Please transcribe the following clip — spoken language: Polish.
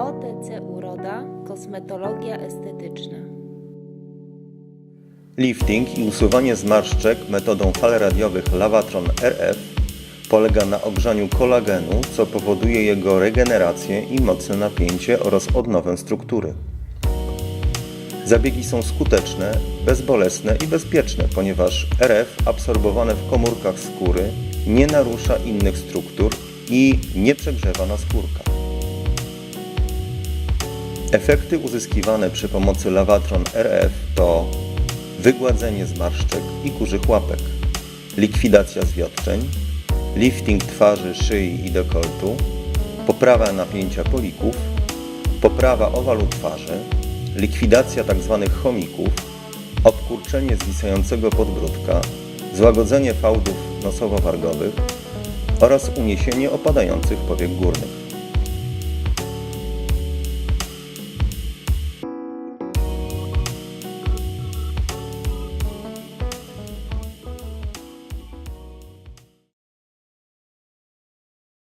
OTC Uroda Kosmetologia Estetyczna. Lifting i usuwanie zmarszczek metodą fal radiowych Lavatron RF polega na ogrzaniu kolagenu, co powoduje jego regenerację i mocne napięcie oraz odnowę struktury. Zabiegi są skuteczne, bezbolesne i bezpieczne, ponieważ RF absorbowane w komórkach skóry nie narusza innych struktur i nie przegrzewa naskórka. Efekty uzyskiwane przy pomocy Lavatron RF to wygładzenie zmarszczek i kurzych łapek, likwidacja zwiotczeń, lifting twarzy, szyi i dekoltu, poprawa napięcia polików, poprawa owalu twarzy, likwidacja tzw. chomików, obkurczenie zwisającego podbródka, złagodzenie fałdów nosowo-wargowych oraz uniesienie opadających powiek górnych.